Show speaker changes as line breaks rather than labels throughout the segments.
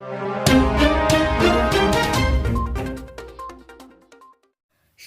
you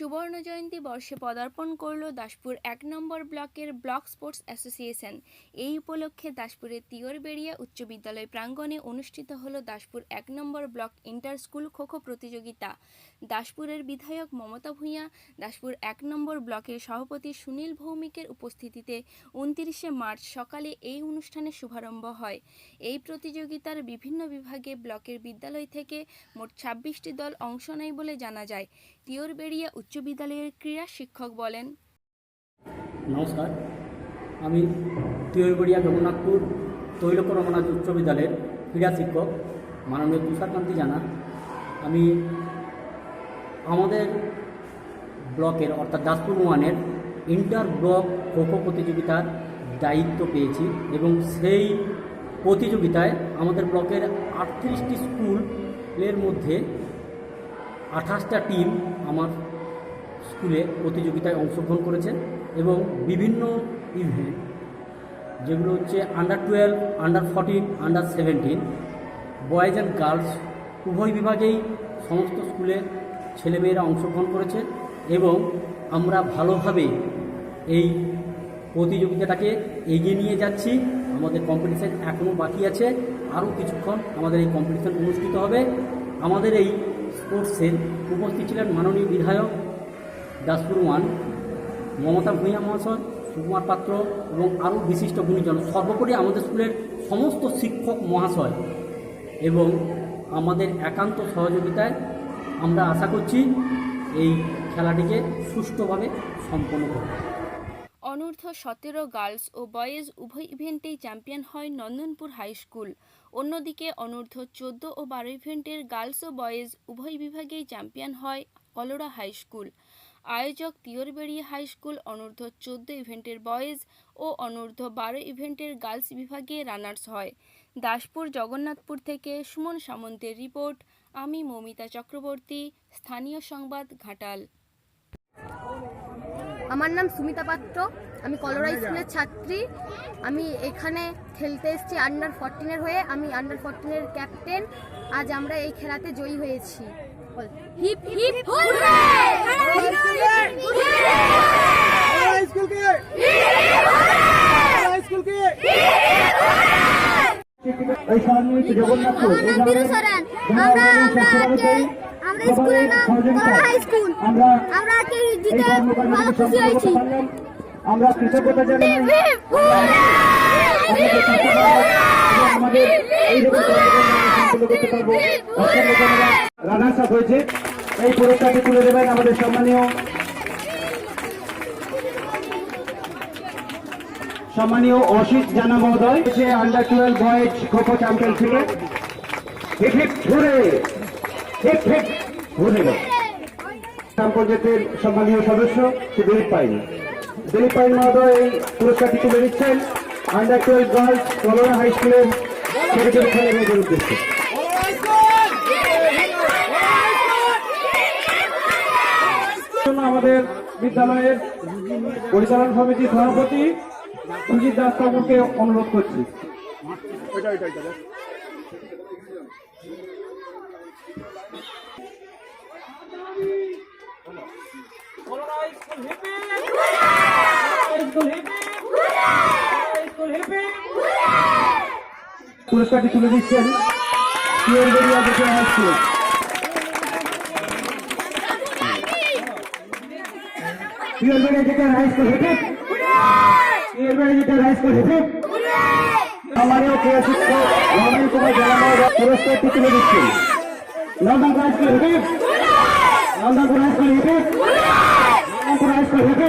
সুবর্ণ জয়ন্তী বর্ষে পদার্পণ করল দাসপুর এক নম্বর ব্লকের ব্লক স্পোর্টস অ্যাসোসিয়েশন। এই উপলক্ষে দাসপুরের তিয়রবেড়িয়া উচ্চ বিদ্যালয় প্রাঙ্গণে অনুষ্ঠিত হল দাসপুর এক নম্বর ব্লক ইন্টার স্কুল খোখো প্রতিযোগিতা। দাসপুরের বিধায়ক মমতা ভূঁইয়া, দাসপুর এক নম্বর ব্লকের সভাপতি সুনীল ভৌমিকের উপস্থিতিতে উনতিরিশে মার্চ সকালে এই অনুষ্ঠানের শুভারম্ভ হয়। এই প্রতিযোগিতার বিভিন্ন বিভাগে ব্লকের বিদ্যালয় থেকে মোট ছাব্বিশটি দল অংশ নেয় বলে জানা যায়। তিয়রবেড়িয়া উচ্চ বিদ্যালয়ের ক্রীড়া শিক্ষক বলেন,
নমস্কার। আমি তিয়রগড়িয়া জগন্নাথপুর তৈলক রমনাথ উচ্চ বিদ্যালয়ের ক্রীড়া শিক্ষক মাননীয় তুষারকান্তি জানা। আমি আমাদের ব্লকের, অর্থাৎ দাসপুর ওয়ানের ইন্টার ব্লক খোখো প্রতিযোগিতার দায়িত্ব পেয়েছি এবং সেই প্রতিযোগিতায় আমাদের ব্লকের আটত্রিশটি স্কুলের মধ্যে আঠাশটা টিম আমার স্কুলে প্রতিযোগিতায় অংশগ্রহণ করেছে এবং বিভিন্ন ইভেন্ট যেগুলো হচ্ছে under twelve under fourteen under seventeen boys and girls উভয় বিভাগেই সমস্ত স্কুলে ছেলেমেয়েরা অংশগ্রহণ করেছে এবং আমরা ভালোভাবে এই প্রতিযোগিতাটাকে এগিয়ে নিয়ে যাচ্ছি। আমাদের কম্পিটিশান এখনও বাকি আছে। আরও কিছুক্ষণ আমাদের এই কম্পিটিশান অনুষ্ঠিত হবে। আমাদের এই স্পোর্টসের উপস্থিত ছিলেন মাননীয় বিধায়ক দাসপুর ওয়ান, মমতা ভূঁইয়া মহাশয়, সুকুমার পাত্র এবং আরও বিশিষ্ট গুণীজন। সর্বোপরি আমাদের স্কুলের সমস্ত শিক্ষক মহাশয় এবং আমাদের একান্ত সহযোগিতায় আমরা আশা করছি এই খেলাটিকে সুষ্ঠুভাবে সম্পন্ন করব।
অনূর্ধ্ব সতেরো গার্লস ও বয়েজ উভয় ইভেন্টেই চ্যাম্পিয়ন হয় নন্দনপুর হাই স্কুল। অন্যদিকে অনূর্ধ্ব চোদ্দ ও বারো ইভেন্টের গার্লস ও বয়েজ উভয় বিভাগেই চ্যাম্পিয়ন হয় কলোরা হাই স্কুল। আয়োজক তিয়রবেড়িয়া হাই স্কুল অনূর্ধ্ব চোদ্দ ইভেন্টের বয়েজ ও অনূর্ধ্ব বারো ইভেন্টের গার্লস বিভাগে রানার্স হয়। দাসপুর জগন্নাথপুর থেকে সুমন সামন্তের রিপোর্ট, আমি মমিতা চক্রবর্তী, স্থানীয় সংবাদ ঘাটাল।
আমার নাম সুমিতা পাত্র। আমি কলোরা স্কুলের ছাত্রী। আমি এখানে খেলতে এসেছি আন্ডার ফোরটিনের হয়ে। আমি আন্ডার ফোরটিনের ক্যাপ্টেন আজ আমরা এই খেলাতে জয়ী হয়েছি। হিপ হিপ সরেন আমরা আমরা আজকে আমরা স্কুলের নাম কলোরা হাই স্কুল
আমরা
আমরা আজকে জিতে ভালো খুশি হয়েছি।
আমরা কৃতজ্ঞতা জানাই। আমাদের এই করতে পারব অসংখ্য ধন্যবাদ রানার্স আপ হয়েছে। এই পুরস্কারটি তুলে দেবেন আমাদের সম্মানীয় সম্মানীয় অসিত জানা মহোদয়। হচ্ছে আন্ডার টুয়েলভ বয়েজ খোখো চ্যাম্পিয়নশিপে হিপ হিপ ঘুরে হিপ হিপ ঘুরে গ্রাম পঞ্চায়েতের সম্মানীয় সদস্য দিলীপ পাইন দিলীপ পাইন মহোদয় এই পুরস্কারটি তুলে দিচ্ছেন under twelve girls Kolora high স্কুলের ছোট ছেলে মেয়েদের উদ্দেশ্যে। আমাদের বিদ্যালয়ের পরিচালন সমিতির সভাপতি সুজিত দাস বাবুকে অনুরোধ করছি পুরস্কারটি তুলে দিচ্ছেন পিওরবেরিয়া দেখে হাই স্কুল পিওরবেরিয়া দেখে হাই স্কুল হেঁটে পিওরবেরিয়া দেখে হাই স্কুল হেঁটে আমারও ক্রিয়া শিক্ষক রমেন কুমার জানানো পুরস্কারটি তুলে দিচ্ছেন নন্দনপুর হাই স্কুল হেঁটে নন্দনপুর হাই স্কুল হেঁটে ধন্যবাদ দিকে হেঁটে আঙ্কাল দিকে হেঁটে হেঁটে আঙ্কাল দিকে হেঁটে হেঁটে